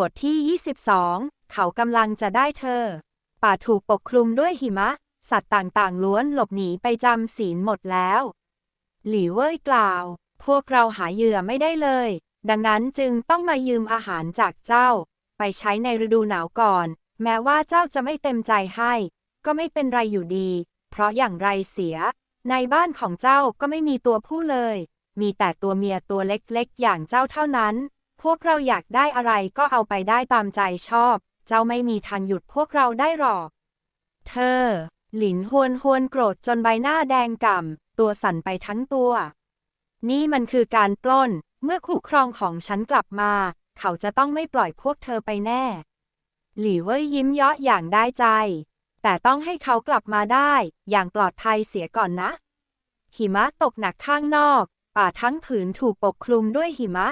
บทที่ 22 เขากำลังจะได้เธอ ป่าถูกปกคลุมด้วยหิมะ สัตว์ต่างๆ ล้วนหลบหนีไปจำศีลหมดแล้ว หลี่เว่ยกล่าว พวกเราหาเหยื่อไม่ได้เลย ดังนั้นจึงต้องมายืมอาหารจากเจ้า ไปใช้ในฤดูหนาวก่อน แม้ว่าเจ้าจะไม่เต็มใจให้ ก็ไม่เป็นไรอยู่ดี เพราะอย่างไรเสีย ในบ้านของเจ้าก็ไม่มีตัวผู้เลย มีแต่ตัวเมียตัวเล็กๆ อย่างเจ้าเท่านั้น พวกเราอยากได้อะไรก็เอาไปได้ตามใจชอบ เจ้าไม่มีทางหยุดพวกเราได้หรอก เธอ หลินฮวนฮวนโกรธจนใบหน้าแดงก่ำ ตัวสั่นไปทั้งตัว นี่มันคือการปล้น เมื่อคู่ครองของฉันกลับมา เขาจะต้องไม่ปล่อยพวกเธอไปแน่ หลี่เว่ยยิ้มเยาะอย่างได้ใจ แต่ต้องให้เขากลับมาได้ อย่างปลอดภัยเสียก่อนนะ หิมะตกหนักข้างนอก ป่าทั้งผืนถูกปกคลุมด้วยหิมะ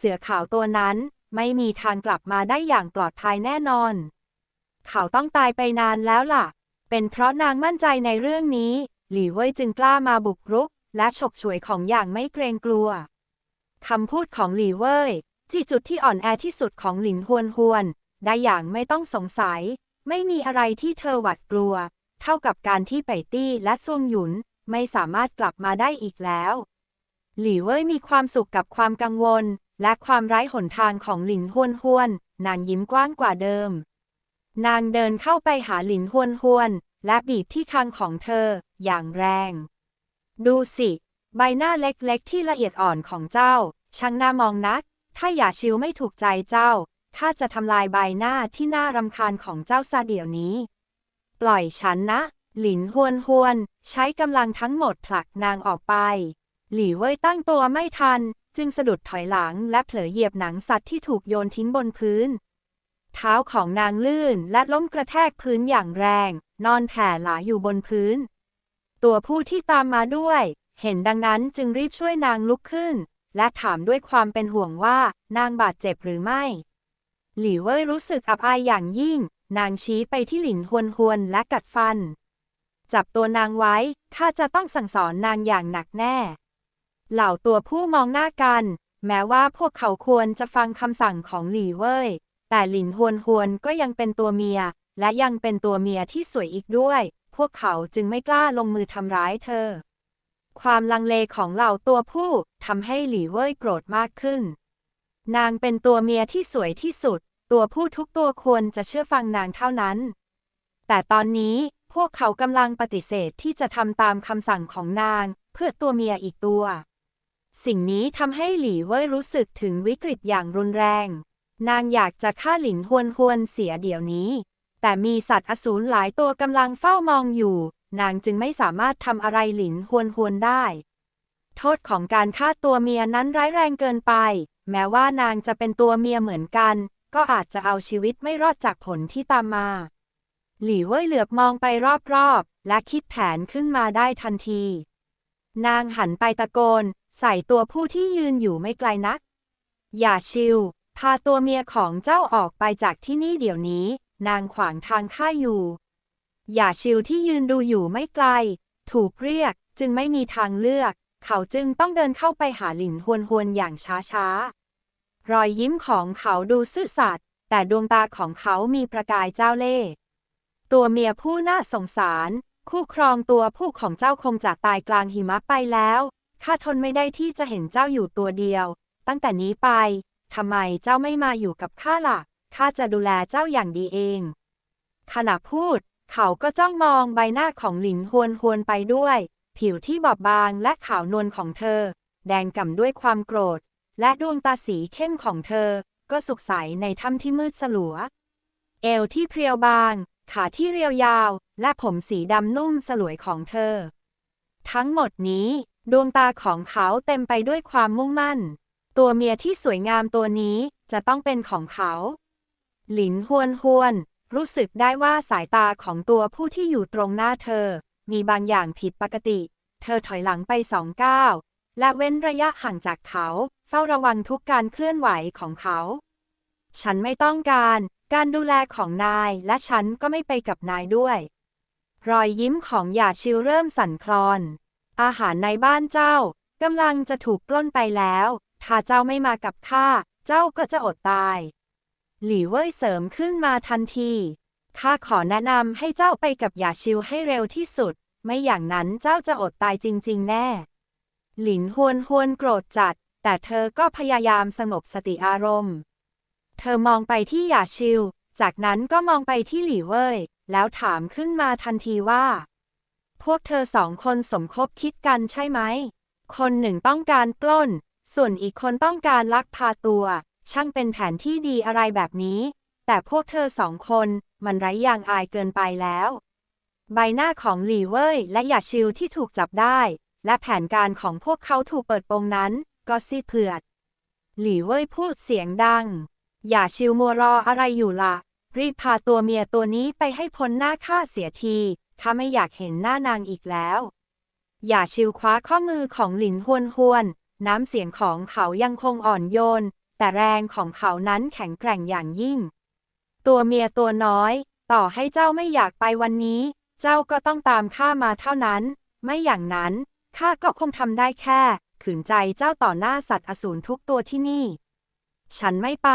เสือขาวตัวนั้นไม่มีทางกลับมาได้อย่างปลอดภัยแน่นอน เขาต้องตายไปนานแล้วล่ะ เป็นเพราะนางมั่นใจในเรื่องนี้ หลี่เว่ยจึงกล้ามาบุกรุก และฉกฉวยของอย่างไม่เกรงกลัว คำพูดของหลี่เว่ยจี้จุดที่อ่อนแอที่สุดของหลินฮวนฮวน ได้อย่างไม่ต้องสงสัย ไม่มีอะไรที่เธอหวาดกลัว เท่ากับการที่ไปตี้และซ่วงหยุนไม่สามารถกลับมาได้อีกแล้ว หลี่เว่ยมีความสุขกับความกังวล และความไร้หนทางของหลินฮวนฮวน นางยิ้มกว้างกว่าเดิม นางเดินเข้าไปหาหลินฮวนฮวน และบีบที่คางของเธอ อย่างแรง ดูสิ ใบหน้าเล็กๆ ที่ละเอียดอ่อนของเจ้า ช่างน่ามองนัก ถ้าอย่าชิวไม่ถูกใจเจ้าข้าจะทำลายใบหน้าที่น่ารำคาญของเจ้าซะเดี๋ยวนี้ ปล่อยฉันนะ หลินฮวนฮวน ใช้กำลังทั้งหมดผลักนางออกไป หลี่เว่ยตั้งตัวไม่ทัน จึงสะดุดถอยหลังและเผลอเหยียบหนังสัตว์ที่ถูกโยนทิ้งบนพื้น เท้าของนางลื่นและล้มกระแทกพื้นอย่างแรง นอนแผ่หลาอยู่บนพื้น ตัวผู้ที่ตามมาด้วย เห็นดังนั้นจึงรีบช่วยนางลุกขึ้น และถามด้วยความเป็นห่วงว่านางบาดเจ็บหรือไม่ หลี่เว่ยรู้สึกอับอายอย่างยิ่ง นางชี้ไปที่หลินฮวนฮวนและกัดฟัน จับตัวนางไว้ข้าจะต้องสั่งสอนนางอย่างหนักแน่ เหล่าตัวผู้มองหน้ากัน แม้ว่าพวกเขาควรจะฟังคำสั่งของหลี่เว่ยแต่หลินฮวนฮวนก็ยังเป็นตัวเมีย และยังเป็นตัวเมียที่สวยอีกด้วย พวกเขาจึงไม่กล้าลงมือทำร้ายเธอ ความลังเลของเหล่าตัวผู้ทำให้หลี่เว่ยโกรธมากขึ้น นางเป็นตัวเมียที่สวยที่สุด ตัวผู้ทุกตัวควรจะเชื่อฟังนางเท่านั้น แต่ตอนนี้พวกเขากำลังปฏิเสธที่จะทำตามคำสั่งของนาง เพื่อตัวเมียอีกตัว สิ่งนี้ทำให้หลี่เว่ยรู้สึกถึงวิกฤตอย่างรุนแรง นางอยากจะฆ่าหลินฮวนฮวนเสียเดี๋ยวนี้ แต่มีสัตว์อสูรหลายตัวกำลังเฝ้ามองอยู่ นางจึงไม่สามารถทำอะไรหลินฮวนฮวนได้ โทษของการฆ่าตัวเมียนั้นร้ายแรงเกินไป แม้ว่านางจะเป็นตัวเมียเหมือนกัน ก็อาจจะเอาชีวิตไม่รอดจากผลที่ตามมา หลี่เว่ยเหลือบมองไปรอบๆ และคิดแผนขึ้นมาได้ทันที นางหันไปตะโกน ใส่ตัวผู้ที่ยืนอยู่ไม่ไกลนัก อย่าชิว พาตัวเมียของเจ้าออกไปจากที่นี่เดี๋ยวนี้ นางขวางทางข้าอยู่ อย่าชิวที่ยืนดูอยู่ไม่ไกล ถูกเรียกจึงไม่มีทางเลือก เขาจึงต้องเดินเข้าไปหาหลินฮวนฮวนอย่างช้าๆ รอยยิ้มของเขาดูซื่อสัตย์แต่ดวงตาของเขามีประกายเจ้าเล่ห์ตัวเมียผู้น่าสงสาร คู่ครองตัวผู้ของเจ้าคงจะตายกลางหิมะไปแล้ว ข้าทนไม่ได้ที่จะเห็นเจ้าอยู่ตัวเดียว ตั้งแต่นี้ไป ทำไมเจ้าไม่มาอยู่กับข้าล่ะ ข้าจะดูแลเจ้าอย่างดีเอง ขณะพูด เขาก็จ้องมองใบหน้าของหลินฮวนฮวนไปด้วย ผิวที่บอบบางและขาวนวลของเธอ แดงก่ำด้วยความโกรธ และดวงตาสีเข้มของเธอ ก็สุขใสในถ้ำที่มืดสลัว เอวที่เพรียวบาง ขาที่เรียวยาว และผมสีดำนุ่มสลวยของเธอ ทั้งหมดนี้ ดวงตาของเขาเต็มไปด้วยความมุ่งมั่น ตัวเมียที่สวยงามตัวนี้จะต้องเป็นของเขา หลินฮวนฮวน รู้สึกได้ว่าสายตาของตัวผู้ที่อยู่ตรงหน้าเธอ มีบางอย่างผิดปกติ เธอถอยหลังไปสองก้าวและเว้นระยะห่างจากเขา เฝ้าระวังทุกการเคลื่อนไหวของเขา ฉันไม่ต้องการ การดูแลของนายและฉันก็ไม่ไปกับนายด้วย รอยยิ้มของหยาชิวเริ่มสั่นคลอน อาหารในบ้านเจ้ากำลังจะถูกปล้นไปแล้ว ถ้าเจ้าไม่มากับข้า เจ้าก็จะอดตาย หลี่เว่ยเสริมขึ้นมาทันที ข้าขอแนะนำให้เจ้าไปกับหยาชิวให้เร็วที่สุด ไม่อย่างนั้นเจ้าจะอดตายจริง ๆ แน่ หลินฮวนฮวนโกรธจัด แต่เธอก็พยายามสงบสติอารมณ์ เธอมองไปที่หยาชิว จากนั้นก็มองไปที่หลี่เว่ย แล้วถามขึ้นมาทันทีว่า พวกเธอสองคนสมคบคิดกันใช่ไหม คนหนึ่งต้องการปล้น ส่วนอีกคนต้องการลักพาตัว ช่างเป็นแผนที่ดีอะไรแบบนี้ แต่พวกเธอสองคนมันไร้ยางอายเกินไปแล้ว ใบหน้าของหลี่เว่ยและหยาชิวที่ถูกจับได้ และแผนการของพวกเขาถูกเปิดโปงนั้น ก็ซีดเผือด หลี่เว่ยพูดเสียงดังอย่าชิวมัวรออะไรอยู่ละ่ะ รีบพาตัวเมียตัวนี้ไปให้พ้นหน้าข้าเสียที ข้าไม่อยากเห็นหน้านางอีกแล้ว อย่าชิวคว้าข้อมือของหลินฮวนฮวน น้ำเสียงของเขายังคงอ่อนโยน แต่แรงของเขานั้นแข็งแกร่งอย่างยิ่ง ตัวเมียตัวน้อย ต่อให้เจ้าไม่อยากไปวันนี้ เจ้าก็ต้องตามข้ามาเท่านั้น ไม่อย่างนั้นข้าก็คงทำได้แค่ ขืนใจเจ้าต่อหน้าสัตว์อสูรทุกตัวที่นี่ ฉันไม่ไป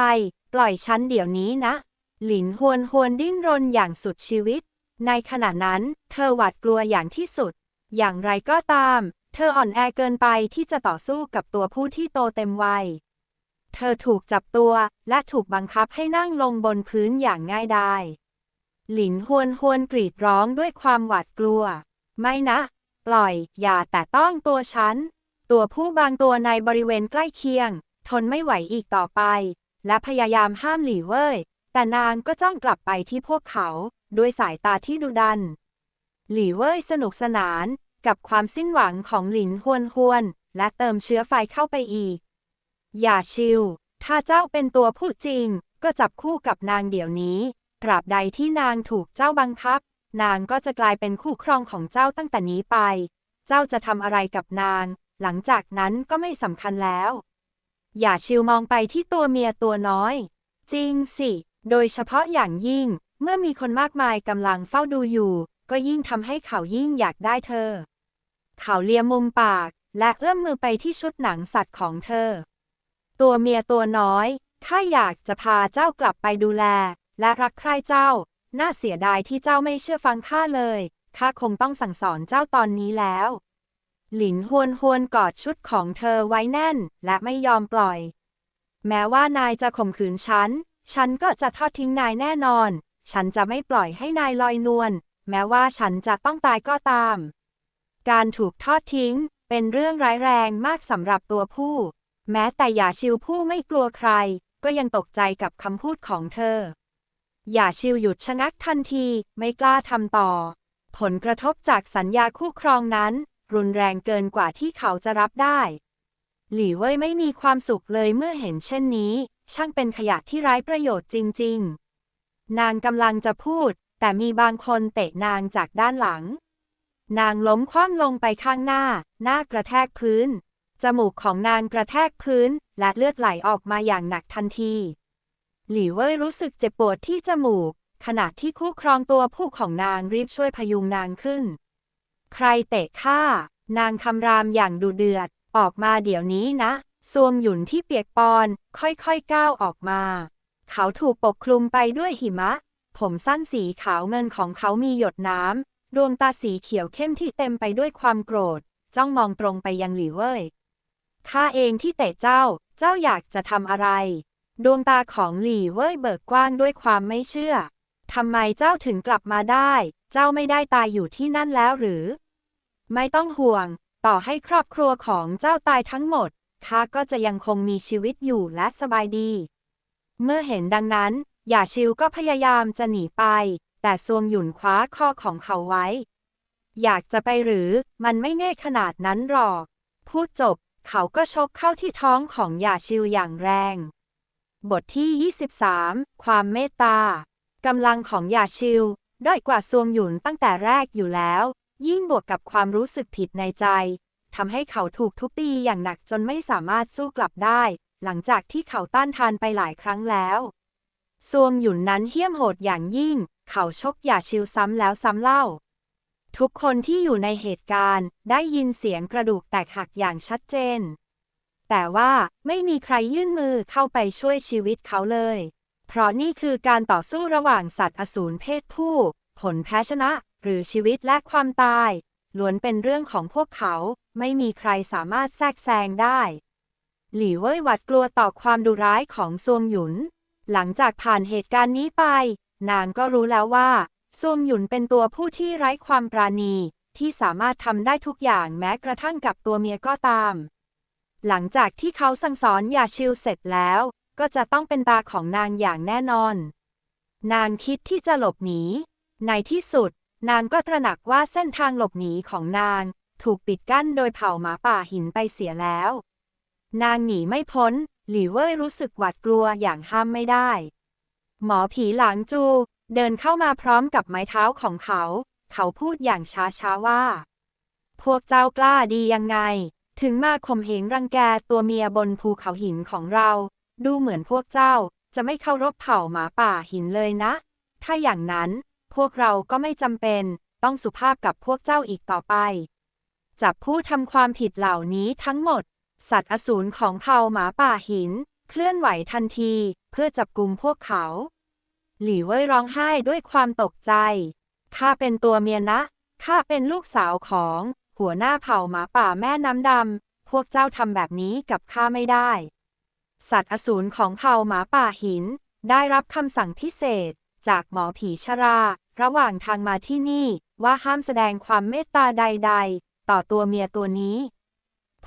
ปล่อยฉันเดี๋ยวนี้นะ หลินฮวนฮวนดิ้นรนอย่างสุดชีวิต ในขณะนั้น เธอหวาดกลัวอย่างที่สุด อย่างไรก็ตาม เธออ่อนแอเกินไปที่จะต่อสู้กับตัวผู้ที่โตเต็มวัย เธอถูกจับตัวและถูกบังคับให้นั่งลงบนพื้นอย่างง่ายดายหลินฮวนฮวนกรีดร้องด้วยความหวาดกลัว ไม่นะ ปล่อย อย่าแต่ต้องตัวฉัน ตัวผู้บางตัวในบริเวณใกล้เคียง ทนไม่ไหวอีกต่อไป และพยายามห้ามหลี่เว่ย แต่นางก็จ้องกลับไปที่พวกเขา ด้วยสายตาที่ดุดัน หลี่เว่ยสนุกสนานกับความสิ้นหวังของหลินฮวนฮวน และเติมเชื้อไฟเข้าไปอีก อย่าชิว ถ้าเจ้าเป็นตัวผู้จริง ก็จับคู่กับนางเดี๋ยวนี้ตราบใดที่นางถูกเจ้าบังคับ นางก็จะกลายเป็นคู่ครองของเจ้าตั้งแต่นี้ไป เจ้าจะทำอะไรกับนาง หลังจากนั้นก็ไม่สำคัญแล้ว อย่าชิวมองไปที่ตัวเมียตัวน้อย จริงสิ โดยเฉพาะอย่างยิ่ง เมื่อมีคนมากมายกำลังเฝ้าดูอยู่ ก็ยิ่งทำให้เขายิ่งอยากได้เธอ เขาเลียมุมปาก และเอื้อมมือไปที่ชุดหนังสัตว์ของเธอ ตัวเมียตัวน้อย ข้าอยากจะพาเจ้ากลับไปดูแล และรักใคร่เจ้า น่าเสียดายที่เจ้าไม่เชื่อฟังข้าเลย ข้าคงต้องสั่งสอนเจ้าตอนนี้แล้ว หลินฮวนฮวนกอดชุดของเธอไว้แน่น และไม่ยอมปล่อย แม้ว่านายจะข่มขืนฉัน ฉันก็จะทอดทิ้งนายแน่นอน ฉันจะไม่ปล่อยให้นายลอยนวล แม้ว่าฉันจะต้องตายก็ตาม การถูกทอดทิ้ง เป็นเรื่องร้ายแรงมากสำหรับตัวผู้ แม้แต่หยาชิวผู้ไม่กลัวใคร ก็ยังตกใจกับคำพูดของเธอหยาชิวหยุดชะงักทันที ไม่กล้าทำต่อ ผลกระทบจากสัญญาคู่ครองนั้น รุนแรงเกินกว่าที่เขาจะรับได้ หลี่เว่ยไม่มีความสุขเลยเมื่อเห็นเช่นนี้ ช่างเป็นขยะที่ไร้ประโยชน์จริง ๆ นางกำลังจะพูด แต่มีบางคนเตะนางจากด้านหลัง นางล้มคว่ำลงไปข้างหน้า หน้ากระแทกพื้น จมูกของนางกระแทกพื้น และเลือดไหลออกมาอย่างหนักทันที หลี่เว่ยรู้สึกเจ็บปวดที่จมูก ขณะที่คู่ครองตัวผู้ของนางรีบช่วยพยุงนางขึ้น ใครเตะข้า นางคำรามอย่างดุเดือด ออกมาเดี๋ยวนี้นะซวงหยุนที่เปียกปอน ค่อยๆก้าวออกมา เขาถูกปกคลุมไปด้วยหิมะ ผมสั้นสีขาวเงินของเขามีหยดน้ำ ดวงตาสีเขียวเข้มที่เต็มไปด้วยความโกรธ จ้องมองตรงไปยังหลี่เว่ย ข้าเองที่เตะเจ้า เจ้าอยากจะทำอะไร ดวงตาของหลี่เว่ยเบิกกว้างด้วยความไม่เชื่อ ทำไมเจ้าถึงกลับมาได้ เจ้าไม่ได้ตายอยู่ที่นั่นแล้วหรือ ไม่ต้องห่วง ต่อให้ครอบครัวของเจ้าตายทั้งหมด ข้าก็จะยังคงมีชีวิตอยู่และสบายดี เมื่อเห็นดังนั้น หย่าชิวก็พยายามจะหนีไป แต่ซวงหยุนคว้าคอของเขาไว้ อยากจะไปหรือมันไม่ง่ายขนาดนั้นหรอก พูดจบ เขาก็ชกเข้าที่ท้องของหย่าชิวอย่างแรง บทที่ 23 ความเมตตากำลังของหย่าชิว ด้อยกว่าซวงหยุนตั้งแต่แรกอยู่แล้ว ยิ่งบวกกับความรู้สึกผิดในใจทำให้เขาถูกทุบตีอย่างหนักจนไม่สามารถสู้กลับได้ หลังจากที่เขาต้านทานไปหลายครั้งแล้วซวงหยุนนั้นเหี้ยมโหดอย่างยิ่ง เขาชกหย่าชิวซ้ำแล้วซ้ำเล่า ทุกคนที่อยู่ในเหตุการณ์ได้ยินเสียงกระดูกแตกหักอย่างชัดเจน แต่ว่าไม่มีใครยื่นมือเข้าไปช่วยชีวิตเขาเลย เพราะนี่คือการต่อสู้ระหว่างสัตว์อสูรเพศผู้ ผลแพ้ชนะ หรือชีวิตและความตายล้วนเป็นเรื่องของพวกเขา ไม่มีใครสามารถแทรกแซงได้ หลี่เว่ยหวาดกลัวต่อความดุร้ายของซวงหยุน หลังจากผ่านเหตุการณ์นี้ไป นางก็รู้แล้วว่าซวงหยุนเป็นตัวผู้ที่ไร้ความปราณี ที่สามารถทำได้ทุกอย่างแม้กระทั่งกับตัวเมียก็ตาม หลังจากที่เขาสั่งสอนหยาชิวเสร็จแล้ว ก็จะต้องเป็นตาของนางอย่างแน่นอน นางคิดที่จะหลบหนี ในที่สุด นางก็ตระหนักว่าเส้นทางหลบหนีของนาง ถูกปิดกั้นโดยเผ่าหมาป่าหินไปเสียแล้ว นางหนีไม่พ้น หลี่เว่ยรู้สึกหวาดกลัวอย่างห้ามไม่ได้ หมอผีหลางจู เดินเข้ามาพร้อมกับไม้เท้าของเขา เขาพูดอย่างช้าๆว่า พวกเจ้ากล้าดียังไง ถึงมาข่มเหงรังแกตัวเมียบนภูเขาหินของเรา ดูเหมือนพวกเจ้าจะไม่เคารพเผ่าหมาป่าหินเลยนะ ถ้าอย่างนั้นพวกเราก็ไม่จำเป็นต้องสุภาพกับพวกเจ้าอีกต่อไป จับผู้ทำความผิดเหล่านี้ทั้งหมด สัตว์อสูรของเผ่าหมาป่าหิน เคลื่อนไหวทันที เพื่อจับกลุ่มพวกเขา หลี่เว่ยร้องไห้ด้วยความตกใจ ข้าเป็นตัวเมียนะ ข้าเป็นลูกสาวของ หัวหน้าเผ่าหมาป่าแม่น้ำดำ พวกเจ้าทำแบบนี้กับข้าไม่ได้ สัตว์อสูรของเผ่าหมาป่าหิน ได้รับคำสั่งพิเศษ จากหมอผีชรา ระหว่างทางมาที่นี่ว่าห้ามแสดงความเมตตาใด ๆ ต่อตัวเมียตัวนี้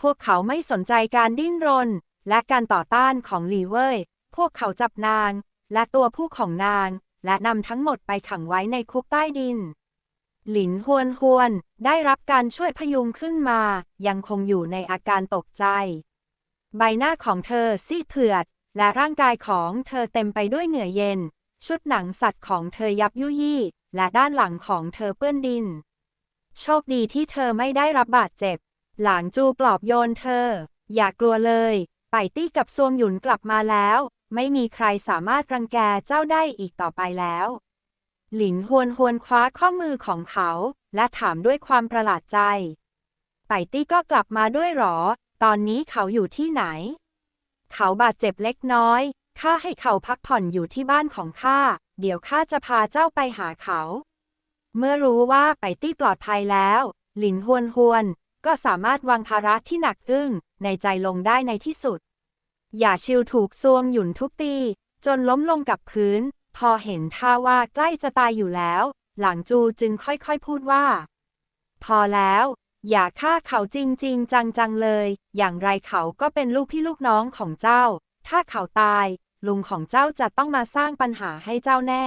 พวกเขาไม่สนใจการดิ้นรน และการต่อต้านของหลีเว่ย พวกเขาจับนาง และตัวผู้ของนาง และนำทั้งหมดไปขังไว้ในคุกใต้ดิน หลินฮวนฮวน ได้รับการช่วยพยุงขึ้นมา ยังคงอยู่ในอาการตกใจ ใบหน้าของเธอซีดเผือด และร่างกายของเธอเต็มไปด้วยเหงื่อเย็น ชุดหนังสัตว์ของเธอยับยุยี่ และด้านหลังของเธอเปื้อนดิน โชคดีที่เธอไม่ได้รับบาดเจ็บ หลางจูปลอบโยนเธอ อย่ากลัวเลย ไปตี้กับซวงหยุนกลับมาแล้ว ไม่มีใครสามารถรังแกเจ้าได้อีกต่อไปแล้ว หลินฮวนฮวนคว้าข้อมือของเขา และถามด้วยความประหลาดใจ ไปตี้ก็กลับมาด้วยหรอ ตอนนี้เขาอยู่ที่ไหน เขาบาดเจ็บเล็กน้อยข้าให้เขาพักผ่อนอยู่ที่บ้านของข้า เดี๋ยวข้าจะพาเจ้าไปหาเขา เมื่อรู้ว่าไปตี้ปลอดภัยแล้ว หลินฮวนฮวน ก็สามารถวางภาระที่หนักอึ้งในใจลงได้ในที่สุด อย่าชิวถูกซวงหยุนทุบตี จนล้มลงกับพื้น พอเห็นท่าว่าใกล้จะตายอยู่แล้ว หลังจูจึงค่อยๆพูดว่า พอแล้วอย่าฆ่าเขาจริง ๆ จัง ๆ เลย อย่างไรเขาก็เป็นลูกพี่ลูกน้องของเจ้า ถ้าเขาตาย ลุงของเจ้าจะต้องมาสร้างปัญหาให้เจ้าแน่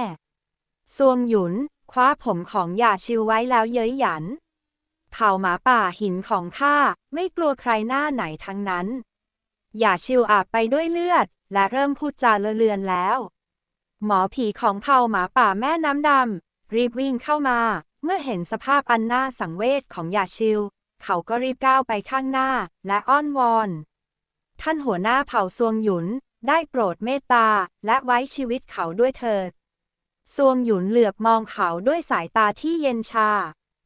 ซวงหยุน คว้าผมของหยาชิวไว้แล้วเย้ยหยัน เผ่าหมาป่าหินของข้าไม่กลัวใครหน้าไหนทั้งนั้น อย่าชิวอาบไปด้วยเลือด และเริ่มพูดจาเลอะเลือนแล้ว หมอผีของเผ่าหมาป่าแม่น้ำดำรีบวิ่งเข้ามา เมื่อเห็นสภาพอันน่าสังเวชของหยาชิว เขาก็รีบก้าวไปข้างหน้าและอ้อนวอน ท่านหัวหน้าเผ่าซวงหยุนได้โปรดเมตตาและไว้ชีวิตเขาด้วยเถิดซวงหยุนเหลือบมองเขาด้วยสายตาที่เย็นชา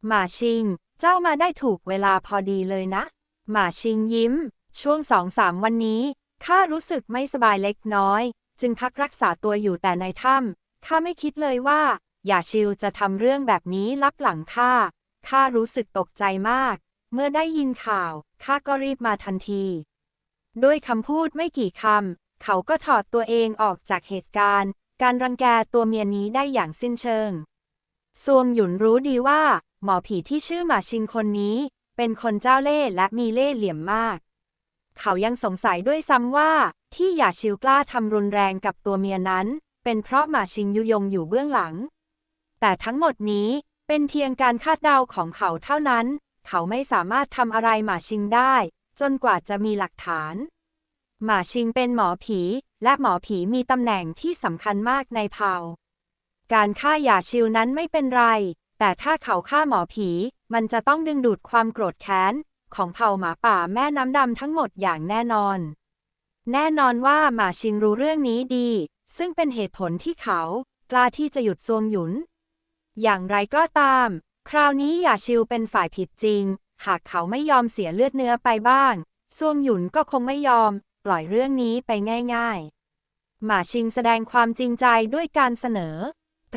หมาชิง เจ้ามาได้ถูกเวลาพอดีเลยนะ หมาชิงยิ้ม ช่วงสองสามวันนี้ ข้ารู้สึกไม่สบายเล็กน้อย จึงพักรักษาตัวอยู่แต่ในถ้ำข้าไม่คิดเลยว่า อย่าชิวจะทำเรื่องแบบนี้ลับหลังข้า ข้ารู้สึกตกใจมาก เมื่อได้ยินข่าว ข้าก็รีบมาทันที ด้วยคำพูดไม่กี่คำ เขาก็ถอดตัวเองออกจากเหตุการณ์ การรังแกตัวเมียนี้ได้อย่างสิ้นเชิงซวงหยุนรู้ดีว่า หมอผีที่ชื่อหมาชิงคนนี้ เป็นคนเจ้าเล่ห์และมีเล่ห์เหลี่ยมมาก เขายังสงสัยด้วยซ้ำว่า ที่หยาชิวกล้าทำรุนแรงกับตัวเมียนั้น เป็นเพราะหมาชิงยุยงอยู่เบื้องหลัง แต่ทั้งหมดนี้เป็นเพียงการคาดเดาของเขาเท่านั้น เขาไม่สามารถทำอะไรหมาชิงได้ จนกว่าจะมีหลักฐาน หมาชิงเป็นหมอผี และหมอผีมีตำแหน่งที่สำคัญมากในเผ่า การฆ่าหยาชิวนั้นไม่เป็นไร แต่ถ้าเขาฆ่าหมอผี มันจะต้องดึงดูดความโกรธแค้น ของเผ่าหมาป่าแม่น้ำดำทั้งหมดอย่างแน่นอน แน่นอนว่าหมาชิงรู้เรื่องนี้ดี ซึ่งเป็นเหตุผลที่เขา กล้าที่จะหยุดซวงหยุน อย่างไรก็ตาม คราวนี้หย่าชิวเป็นฝ่ายผิดจริง หากเขาไม่ยอมเสียเลือดเนื้อไปบ้างซวงหยุนก็คงไม่ยอม ปล่อยเรื่องนี้ไปง่าย ๆ หมาชิงแสดงความจริงใจด้วยการเสนอ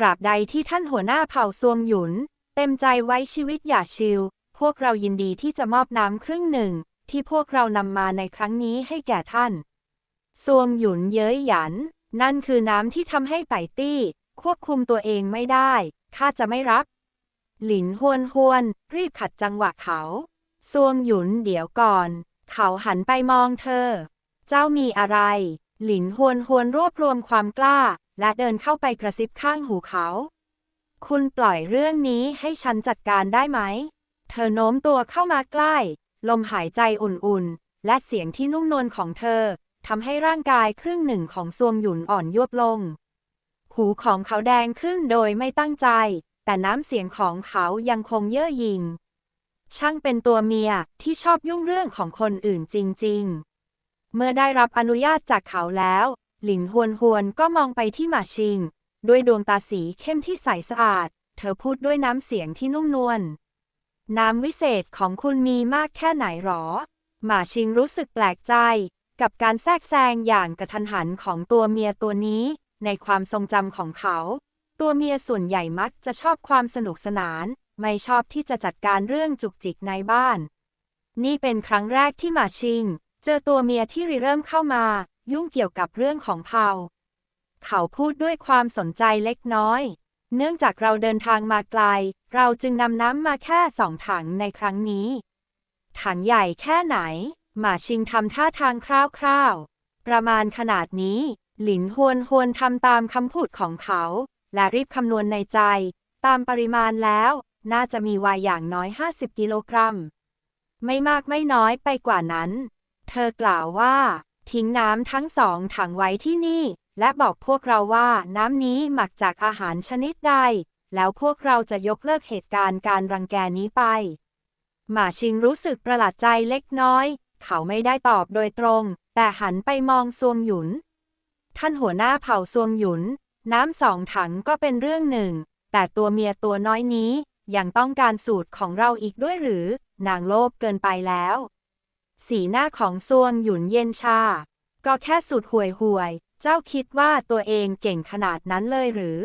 ตราบใดที่ท่านหัวหน้าเผ่าซวงหยุน เต็มใจไว้ชีวิตอย่าชิว พวกเรายินดีที่จะมอบน้ำครึ่งหนึ่ง ที่พวกเรานำมาในครั้งนี้ให้แก่ท่านซวงหยุนเย้ยหยัน นั่นคือน้ำที่ทำให้ไปตี้ ควบคุมตัวเองไม่ได้ ข้าจะไม่รับ หลินฮวนฮวน รีบขัดจังหวะเขาซวงหยุนเดี๋ยวก่อน เขาหันไปมองเธอ เจ้ามีอะไร หลินฮวนฮวนรวบรวมความกล้า และเดินเข้าไปกระซิบข้างหูเขา คุณปล่อยเรื่องนี้ให้ฉันจัดการได้ไหม เธอโน้มตัวเข้ามาใกล้ ลมหายใจอุ่นๆ และเสียงที่นุ่มนวลของเธอทำให้ร่างกายครึ่งหนึ่งของซวงหยุนอ่อนยวบลง หูของเขาแดงขึ้นโดยไม่ตั้งใจ แต่น้ำเสียงของเขายังคงเย่อหยิ่งช่างเป็นตัวเมียที่ชอบยุ่งเรื่องของคนอื่นจริง ๆ เมื่อได้รับอนุญาตจากเขาแล้ว หลินฮวนฮวนก็มองไปที่หมาชิง ด้วยดวงตาสีเข้มที่ใสสะอาด เธอพูดด้วยน้ำเสียงที่นุ่มนวลน้ำวิเศษของคุณมีมากแค่ไหนหรอ หมาชิงรู้สึกแปลกใจ กับการแทรกแซงอย่างกระทันหันของตัวเมียตัวนี้ ในความทรงจำของเขา ตัวเมียส่วนใหญ่มักจะชอบความสนุกสนาน ไม่ชอบที่จะจัดการเรื่องจุกจิกในบ้าน นี่เป็นครั้งแรกที่หมาชิง เจอตัวเมียที่ริเริ่มเข้ามา ยุ่งเกี่ยวกับเรื่องของเผาเขาพูดด้วยความสนใจเล็กน้อย เนื่องจากเราเดินทางมาไกล เราจึงนำน้ำมาแค่สองถังในครั้งนี้ ถังใหญ่แค่ไหน หมาชิงทำท่าทางคร่าวๆ ประมาณขนาดนี้ หลินฮวนฮวนทำตามคำพูดของเขา และรีบคำนวณในใจ ตามปริมาณแล้ว น่าจะมีวายอย่างน้อย 50 กิโลกรัม ไม่มากไม่น้อยไปกว่านั้น เธอกล่าวว่า ทิ้งน้ำทั้งสองถังไว้ที่นี่ และบอกพวกเราว่าน้ำนี้หมักจากอาหารชนิดใด แล้วพวกเราจะยกเลิกเหตุการณ์การรังแกนี้ไป หมาชิงรู้สึกประหลาดใจเล็กน้อย เขาไม่ได้ตอบโดยตรง แต่หันไปมองซวงหยุน ท่านหัวหน้าเผ่าซวงหยุน น้ำสองถังก็เป็นเรื่องหนึ่ง แต่ตัวเมียตัวน้อยนี้ยังต้องการสูตรของเราอีกด้วยหรือ นางโลภเกินไปแล้ว สีหน้าของซวงหยุนเย็นชา ก็แค่สูตรห่วยห่วย เจ้าคิดว่าตัวเองเก่งขนาดนั้นเลยหรือ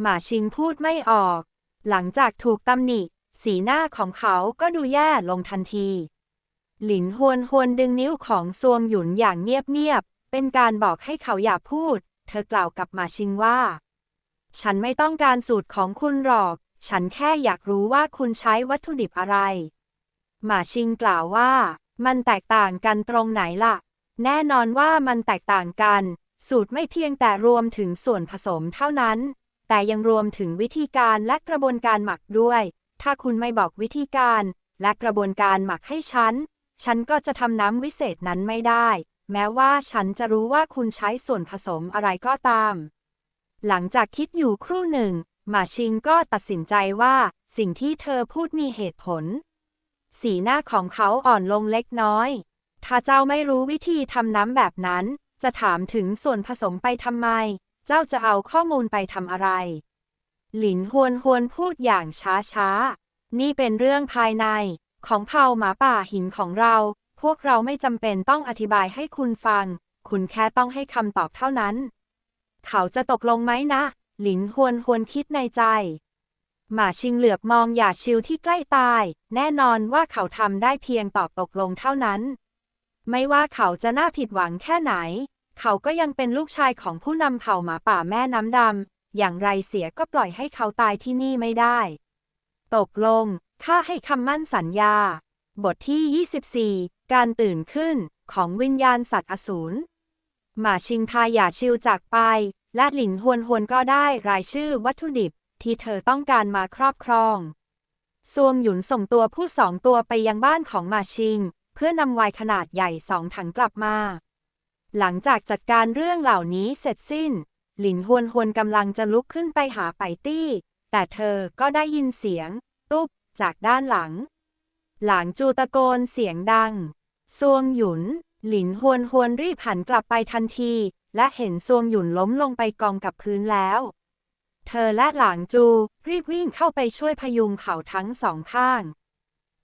หมาชิงพูดไม่ออก หลังจากถูกตำหนิ สีหน้าของเขาก็ดูแย่ลงทันที หลินฮวนฮวนดึงนิ้วของซวงหยุนอย่างเงียบๆ เป็นการบอกให้เขาอย่าพูด เธอกล่าวกับหมาชิงว่า ฉันไม่ต้องการสูตรของคุณหรอก ฉันแค่อยากรู้ว่าคุณใช้วัตถุดิบอะไร หมาชิงกล่าวว่า มันแตกต่างกันตรงไหนล่ะ แน่นอนว่ามันแตกต่างกัน สูตรไม่เพียงแต่รวมถึงส่วนผสมเท่านั้น แต่ยังรวมถึงวิธีการและกระบวนการหมักด้วย ถ้าคุณไม่บอกวิธีการ และกระบวนการหมักให้ฉัน ฉันก็จะทำน้ำวิเศษนั้นไม่ได้ แม้ว่าฉันจะรู้ว่าคุณใช้ส่วนผสมอะไรก็ตาม หลังจากคิดอยู่ครู่หนึ่งหมาชิงก็ตัดสินใจว่าสิ่งที่เธอพูดมีเหตุผล สีหน้าของเขาอ่อนลงเล็กน้อย ถ้าเจ้าไม่รู้วิธีทำน้ำแบบนั้น จะถามถึงส่วนผสมไปทำไม เจ้าจะเอาข้อมูลไปทำอะไร หลินฮวนฮวนพูดอย่างช้าช้า นี่เป็นเรื่องภายใน ของเผ่าหมาป่าหินของเรา พวกเราไม่จำเป็นต้องอธิบายให้คุณฟัง คุณแค่ต้องให้คำตอบเท่านั้น เขาจะตกลงไหมนะ หลินฮวนฮวนคิดในใจ หมาชิงเหลือบมองหยาดชิวที่ใกล้ตาย แน่นอนว่าเขาทำได้เพียงตอบตกลงเท่านั้น ไม่ว่าเขาจะน่าผิดหวังแค่ไหน เขาก็ยังเป็นลูกชายของผู้นำเผ่าหมาป่าแม่น้ำดำอย่างไรเสียก็ปล่อยให้เขาตายที่นี่ไม่ได้ ตกลงข้าให้คำมั่นสัญญา บทที่ 24 การตื่นขึ้นของวิญญาณสัตว์อสูรหมาชิงพาหยาชิวจากไป และหลินฮวนฮวนก็ได้รายชื่อวัตถุดิบ ที่เธอต้องการมาครอบครองซวงหยุนส่งตัวผู้สองตัวไปยังบ้านของมาชิง เพื่อนำวน์ขนาดใหญ่สองถังกลับมา หลังจากจัดการเรื่องเหล่านี้เสร็จสิ้น หลินฮวนฮวนกำลังจะลุกขึ้นไปหาไปตี้ แต่เธอก็ได้ยินเสียง ตุ๊บ จากด้านหลัง หลังจูตะโกนเสียงดังซวงหยุน หลินฮวนฮวนรีบหันกลับไปทันที และเห็นซวงหยุนล้มลงไปกองกับพื้นแล้ว เธอและหลางจู รีบวิ่งเข้าไปช่วยพยุงเขาทั้งสองข้าง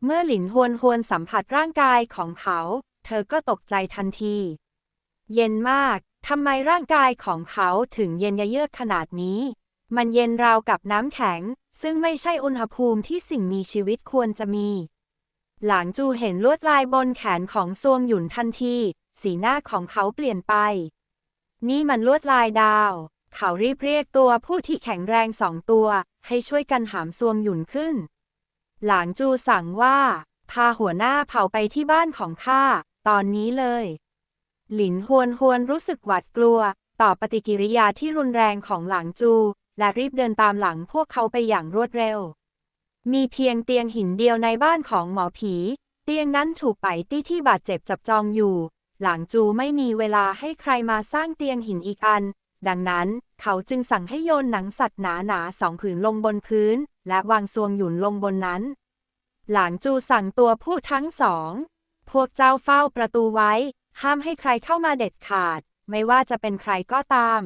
เมื่อหลินฮวนฮวนสัมผัสร่างกายของเขา เธอก็ตกใจทันที เย็นมากทำไมร่างกายของเขาถึงเย็นยะเยือกขนาดนี้ มันเย็นราวกับน้ำแข็ง ซึ่งไม่ใช่อุณหภูมิที่สิ่งมีชีวิตควรจะมี หลางจูเห็นลวดลายบนแขนของซวงหยุนทันที สีหน้าของเขาเปลี่ยนไป นี่มันลวดลายดาว เขารีบเรียกตัวผู้ที่แข็งแรงสองตัว ให้ช่วยกันหามซวงหยุ่นขึ้น หลางจูสั่งว่า พาหัวหน้าเผาไปที่บ้านของข้า ตอนนี้เลย หลินฮวนฮวนรู้สึกหวาดกลัว ต่อปฏิกิริยาที่รุนแรงของหลางจู และรีบเดินตามหลังพวกเขาไปอย่างรวดเร็ว มีเพียงเตียงหินเดียวในบ้านของหมอผี เตียงนั้นถูกไปตี้ที่บาดเจ็บจับจองอยู่ หลางจูไม่มีเวลาให้ใครมาสร้างเตียงหินอีกอัน ดังนั้นเขาจึงสั่งให้โยนหนังสัตว์หนาๆสองผืนลงบนพื้น และวางซวงหยุนลงบนนั้น หลางจูสั่งตัวผู้ทั้งสอง พวกเจ้าเฝ้าประตูไว้ ห้ามให้ใครเข้ามาเด็ดขาด ไม่ว่าจะเป็นใครก็ตาม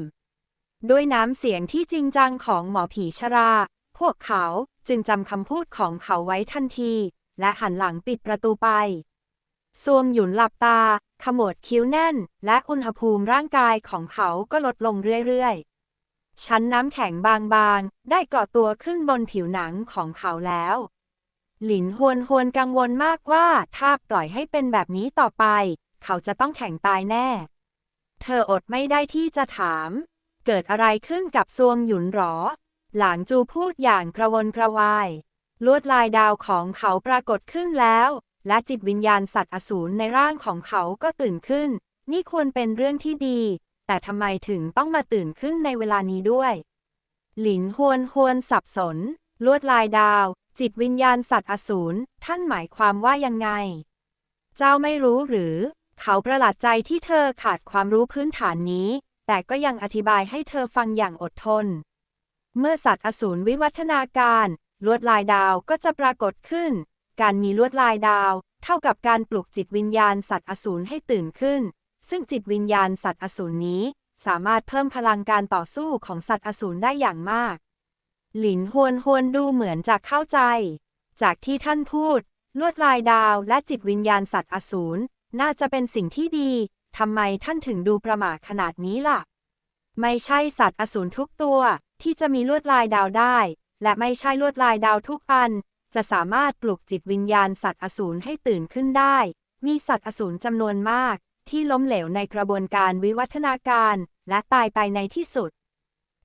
ด้วยน้ำเสียงที่จริงจังของหมอผีชรา พวกเขาจึงจำคำพูดของเขาไว้ทันที และหันหลังปิดประตูไป ซวงหยุนหลับตา ขมวดคิ้วแน่น และอุณหภูมิร่างกายของเขาก็ลดลงเรื่อยๆ ชั้นน้ำแข็งบางๆ ได้เกาะตัวขึ้นบนผิวหนังของเขาแล้ว หลินฮวนฮวนกังวลมากว่าถ้าปล่อยให้เป็นแบบนี้ต่อไป เขาจะต้องแข็งตายแน่ เธออดไม่ได้ที่จะถาม เกิดอะไรขึ้นกับซวงหยุนหรอ หลางจูพูดอย่างกระวนกระวาย ลวดลายดาวของเขาปรากฏขึ้นแล้ว และจิตวิญญาณสัตว์อสูรในร่างของเขาก็ตื่นขึ้น นี่ควรเป็นเรื่องที่ดี แต่ทำไมถึงต้องมาตื่นขึ้นในเวลานี้ด้วย หลินฮวนฮวนสับสน ลวดลายดาว จิตวิญญาณสัตว์อสูรท่านหมายความว่ายังไง เจ้าไม่รู้หรือ เขาประหลาดใจที่เธอขาดความรู้พื้นฐานนี้ แต่ก็ยังอธิบายให้เธอฟังอย่างอดทน เมื่อสัตว์อสูรวิวัฒนาการ ลวดลายดาวก็จะปรากฏขึ้น การมีลวดลายดาว เท่ากับการปลุกจิตวิญญาณสัตว์อสูรให้ตื่นขึ้น ซึ่งจิตวิญญาณสัตว์อสูรนี้ สามารถเพิ่มพลังการต่อสู้ของสัตว์อสูรได้อย่างมาก หลินฮวนฮวนดูเหมือนจะเข้าใจ จากที่ท่านพูด ลวดลายดาวและจิตวิญญาณสัตว์อสูรน่าจะเป็นสิ่งที่ดีทำไมท่านถึงดูประหม่าขนาดนี้ล่ะ ไม่ใช่สัตว์อสูรทุกตัวที่จะมีลวดลายดาวได้ และไม่ใช่ลวดลายดาวทุกอัน จะสามารถปลุกจิตวิญญาณสัตว์อสูรให้ตื่นขึ้นได้ มีสัตว์อสูรจำนวนมาก ที่ล้มเหลวในกระบวนการวิวัฒนาการ และตายไปในที่สุด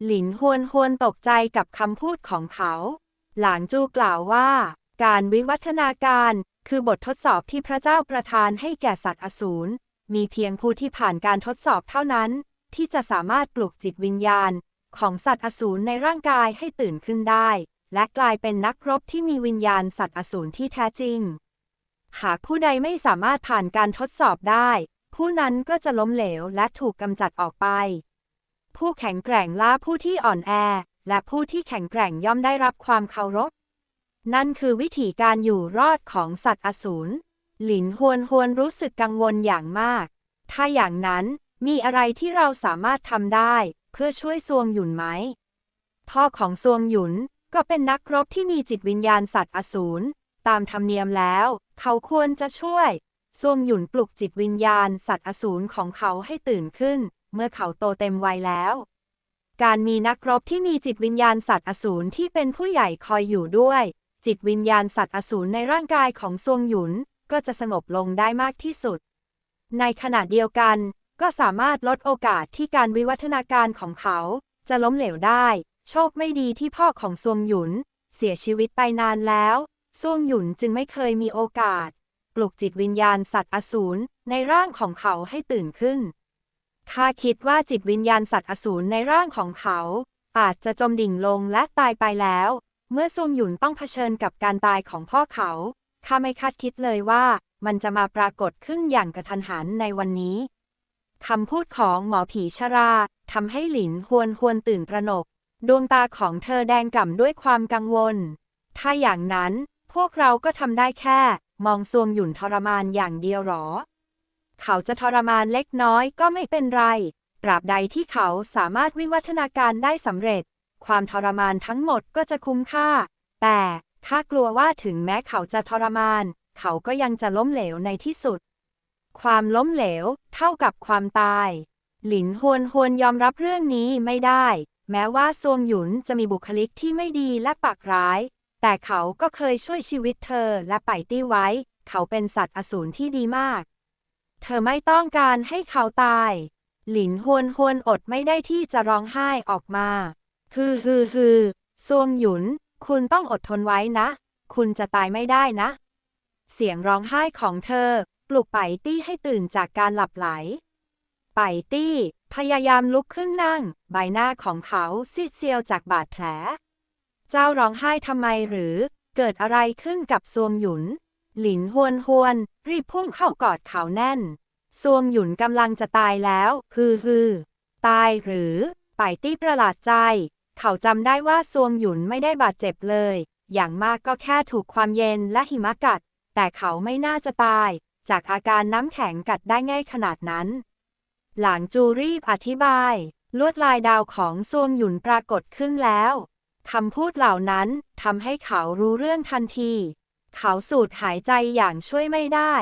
หลินฮวนฮวนตกใจกับคำพูดของเขา หลางจูกล่าวว่า การวิวัฒนาการคือบททดสอบที่พระเจ้าประทานให้แก่สัตว์อสูร มีเพียงผู้ที่ผ่านการทดสอบเท่านั้น ที่จะสามารถปลุกจิตวิญญาณ ของสัตว์อสูรในร่างกายให้ตื่นขึ้นได้ และกลายเป็นนักรบที่มีวิญญาณสัตว์อสูรที่แท้จริง หากผู้ใดไม่สามารถผ่านการทดสอบได้ ผู้นั้นก็จะล้มเหลวและถูกกำจัดออกไป ผู้แข็งแกร่งล่าผู้ที่อ่อนแอ และผู้ที่แข็งแกร่งย่อมได้รับความเคารพ นั่นคือวิธีการอยู่รอดของสัตว์อสูร หลินฮวนฮวนรู้สึกกังวลอย่างมาก ถ้าอย่างนั้นมีอะไรที่เราสามารถทำได้ เพื่อช่วยซวงหยุนไหม พ่อของซวงหยุน ก็เป็นนักรบที่มีจิตวิญญาณสัตว์อสูร ตามธรรมเนียมแล้ว เขาควรจะช่วยซวงหยุนปลุกจิตวิญญาณสัตว์อสูรของเขาให้ตื่นขึ้น เมื่อเขาโตเต็มวัยแล้ว การมีนักรบที่มีจิตวิญญาณสัตว์อสูรที่เป็นผู้ใหญ่คอยอยู่ด้วย จิตวิญญาณสัตว์อสูรในร่างกายของซวงหยุนก็จะสงบลงได้มากที่สุด ในขณะเดียวกัน ก็สามารถลดโอกาสที่การวิวัฒนาการของเขา จะล้มเหลวได้ โชคไม่ดีที่พ่อของซวงหยุน เสียชีวิตไปนานแล้วซวงหยุนจึงไม่เคยมีโอกาส ปลุกจิตวิญญาณสัตว์อสูรในร่างของเขาให้ตื่นขึ้นข้าคิดว่าจิตวิญญาณสัตว์อสูรในร่างของเขา อาจจะจมดิ่งลงและตายไปแล้ว เมื่อซวงหยุนต้องเผชิญกับการตายของพ่อเขาข้าไม่คาดคิดเลยว่ามันจะมาปรากฏขึ้นอย่างกระทันหันในวันนี้คำพูดของหมอผีชราทำให้หลินฮวนฮวนตื่นตระหนก ดวงตาของเธอแดงก่ำด้วยความกังวล ถ้าอย่างนั้นพวกเราก็ทำได้แค่ มองซวงหยุนทรมานอย่างเดียวหรอ เขาจะทรมานเล็กน้อยก็ไม่เป็นไร ตราบใดที่เขาสามารถวิวัฒนาการได้สำเร็จ ความทรมานทั้งหมดก็จะคุ้มค่า แต่ข้ากลัวว่าถึงแม้เขาจะทรมาน เขาก็ยังจะล้มเหลวในที่สุด ความล้มเหลว เท่ากับความตาย หลินฮวนฮวนยอมรับเรื่องนี้ไม่ได้ แม้ว่าซวงหยุนจะมีบุคลิกที่ไม่ดีและปากร้าย แต่เขาก็เคยช่วยชีวิตเธอและไปตี้ไว้ เขาเป็นสัตว์อสูรที่ดีมาก เธอไม่ต้องการให้เขาตาย หลินฮวนฮวนอดไม่ได้ที่จะร้องไห้ออกมาฮือฮือฮือซวงหยุน คุณต้องอดทนไว้นะ คุณจะตายไม่ได้นะ เสียงร้องไห้ของเธอ ปลุกไปตี้ให้ตื่นจากการหลับไหล ไปตี้ พยายามลุกขึ้นนั่ง ใบหน้าของเขาซีดเซียวจากบาดแผล เจ้าร้องไห้ทำไมหรือ เกิดอะไรขึ้นกับซวงหยุน หลินฮวนฮวน รีบพุ่งเข้ากอดเขาแน่นซวงหยุนกำลังจะตายแล้วฮือฮือตายหรือไปตี้ประหลาดใจ เขาจำได้ว่าซวงหยุนไม่ได้บาดเจ็บเลย อย่างมากก็แค่ถูกความเย็นและหิมะกัด แต่เขาไม่น่าจะตาย จากอาการน้ำแข็งกัดได้ง่ายขนาดนั้น หลางจูรีบอธิบาย ลวดลายดาวของซวงหยุนปรากฏขึ้นแล้วคำพูดเหล่านั้นทำให้เขารู้เรื่องทันที เขาสูดหายใจอย่างช่วยไม่ได้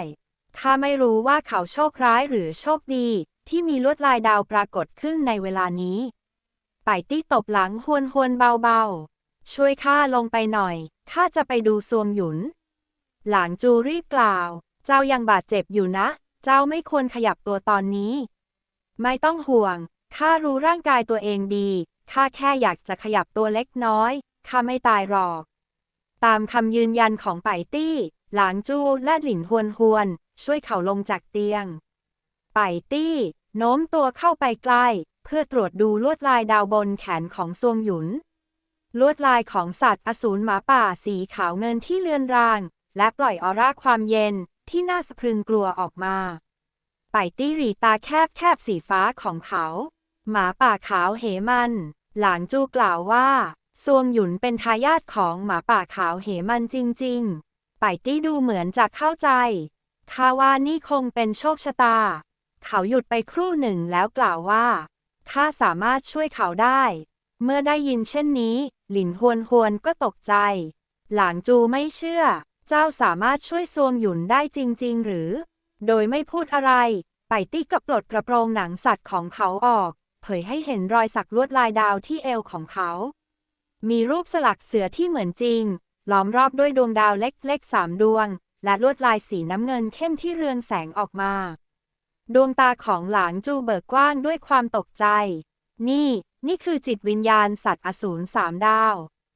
ข้าไม่รู้ว่าเขาโชคร้ายหรือโชคดี ที่มีลวดลายดาวปรากฏขึ้นในเวลานี้ ไปตี้ตบหลังฮวนฮวนเบาๆ ช่วยข้าลงไปหน่อยข้าจะไปดูซวงหยุน หลางจูรีบกล่าว เจ้ายังบาดเจ็บอยู่นะ เจ้าไม่ควรขยับตัวตอนนี้ ไม่ต้องห่วง ข้ารู้ร่างกายตัวเองดี ข้าแค่อยากจะขยับตัวเล็กน้อย ข้าไม่ตายหรอก ตามคำยืนยันของไปตี้ หลางจูและหลินฮวนฮวน ช่วยเขาลงจากเตียง ไปตี้ โน้มตัวเข้าไปใกล้ เพื่อตรวจดูลวดลายดาวบนแขนของซวงหยุน ลวดลายของสัตว์อสูรหมาป่าสีขาวเงินที่เลือนราง และปล่อยออร่าความเย็นที่น่าสะพรึงกลัวออกมา ไปตี้รีตาแคบแคบสีฟ้าของเขา หมาป่าขาวเหมัน หลางจูกล่าวว่าซวงหยุนเป็นทายาทของหมาป่าขาวเหมันจริง ๆ ไปตี้ดูเหมือนจะเข้าใจคาว่านี่คงเป็นโชคชะตา เขาหยุดไปครู่หนึ่งแล้วกล่าวว่าข้าสามารถช่วยเขาได้ เมื่อได้ยินเช่นนี้ หลินฮวนฮวนก็ตกใจ หลางจูไม่เชื่อ เจ้าสามารถช่วยซวงหยุนได้จริง ๆ หรือ โดยไม่พูดอะไร ไปตี้ก็ปลดกระโปรงหนังสัตว์ของเขาออก เผยให้เห็นรอยสักลวดลายดาวที่เอวของเขา มีรูปสลักเสือที่เหมือนจริง ล้อมรอบด้วยดวงดาวเล็กๆสามดวง และลวดลายสีน้ำเงินเข้มที่เรืองแสงออกมา ดวงตาของหลางจูเบิกกว้างด้วยความตกใจ นี่ นี่คือจิตวิญญาณสัตว์อสูรสามดาว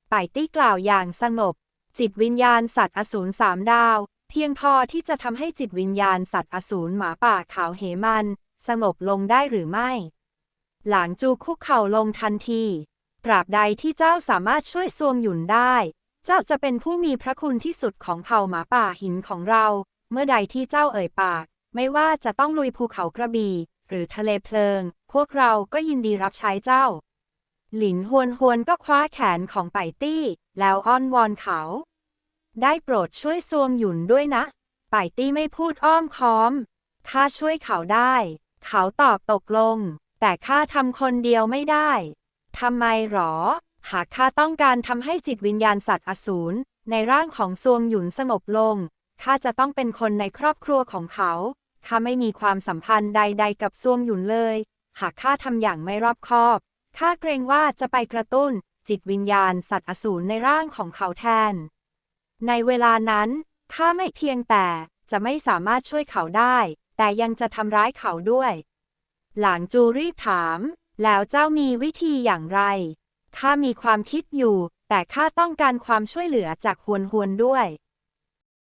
ไปตี้กล่าวอย่างสงบ จิตวิญญาณสัตว์อสูรสามดาว เพียงพอที่จะทำให้จิตวิญญาณสัตว์อสูรหมาป่าขาวเหมัน สงบลงได้หรือไม่ หลางจูคุกเข่าลงทันที ตราบใดที่เจ้าสามารถช่วยซวงหยุนได้ เจ้าจะเป็นผู้มีพระคุณที่สุดของเผ่าหมาป่าหินของเรา เมื่อใดที่เจ้าเอ่ยปาก ไม่ว่าจะต้องลุยภูเขากระบี่ หรือทะเลเพลิง พวกเราก็ยินดีรับใช้เจ้า หลินฮวนฮวนก็คว้าแขนของไปตี้ แล้วอ้อนวอนเขา ได้โปรดช่วยซวงหยุนด้วยนะไปตี้ไม่พูดอ้อมค้อม ข้าช่วยเขาได้ เขาตอบตกลง แต่ข้าทำคนเดียวไม่ได้ ทำไมหรอ หากข้าต้องการทำให้จิตวิญญาณสัตว์อสูรในร่างของซวงหยุนสงบลง ข้าจะต้องเป็นคนในครอบครัวของเขา ข้าไม่มีความสัมพันธ์ใด ๆ กับซวงหยุนเลย หากข้าทำอย่างไม่รอบคอบ ข้าเกรงว่าจะไปกระตุ้น จิตวิญญาณสัตว์อสูรในร่างของเขาแทน ในเวลานั้นข้าไม่เพียงแต่จะไม่สามารถช่วยเขาได้ แต่ยังจะทำร้ายเขาด้วย หลางจูรีบถาม แล้วเจ้ามีวิธีอย่างไรข้ามีความคิดอยู่ แต่ข้าต้องการความช่วยเหลือจากฮวนฮวนด้วย